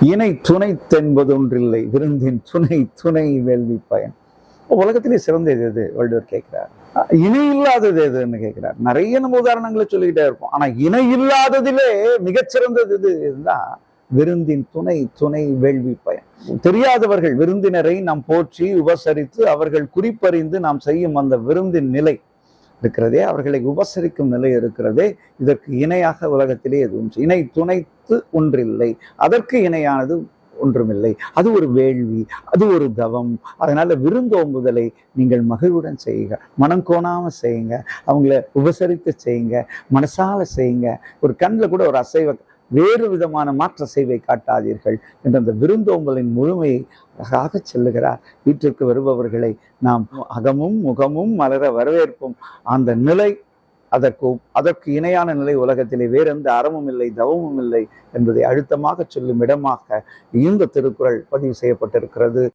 இணை துணை தென்பதொன்றில்லை விருந்தின் துணை துணை வேள்வி பயன். உலகத்திலே சிறந்தது எது? வள்ளுவர் கேட்கிறார். இணை இல்லாதது எதுன்னு கேட்கிறார். நிறைய நம்ம உதாரணங்களை சொல்லிக்கிட்டே இருப்போம். ஆனா இணை இல்லாததிலே மிகச்சிறந்தது எது இருந்தா விருந்தின் துணை துணை வேள்வி பயன். தெரியாதவர்கள் விருந்தினரை நாம் போற்றி உபசரித்து அவர்கள் குறிப்பறிந்து நாம் செய்யும் அந்த விருந்தின் நிலை. இருக்கிறதே அவர்களை உபசரிக்கும் நிலை இருக்கிறதே இதற்கு இணையாக உலகத்திலே எதுவும் இணை துணைத்து ஒன்றில்லை. அதற்கு இணையானது ஒன்றுமில்லை. அது ஒரு வேள்வி அது ஒரு தவம். அதனால விருந்தோம்புதலை நீங்கள் மகிழ்வுடன் செய்யுங்க. மனம் கோணாம செய்யுங்க. அவங்கள உபசரித்து செய்யுங்க. மனசால செய்யுங்க. ஒரு கண்ணில் கூட ஒரு அசைவ வேறு விதமான மாற்ற செய்வை காட்டாதீர்கள் என்ற அந்த விருந்தோம்பலின் முழுமையை அழகாக செல்லுகிறார். வீட்டிற்கு வருபவர்களை நாம் அகமும் முகமும் மலர வரவேற்போம். அந்த நிலை அதற்கு அதற்கு இணையான நிலை உலகத்திலே வேறெந்த அறமும் இல்லை தவமும் இல்லை என்பதை அழுத்தமாக சொல்லும் இடமாக இந்த திருக்குறள் பதிவு செய்யப்பட்டிருக்கிறது.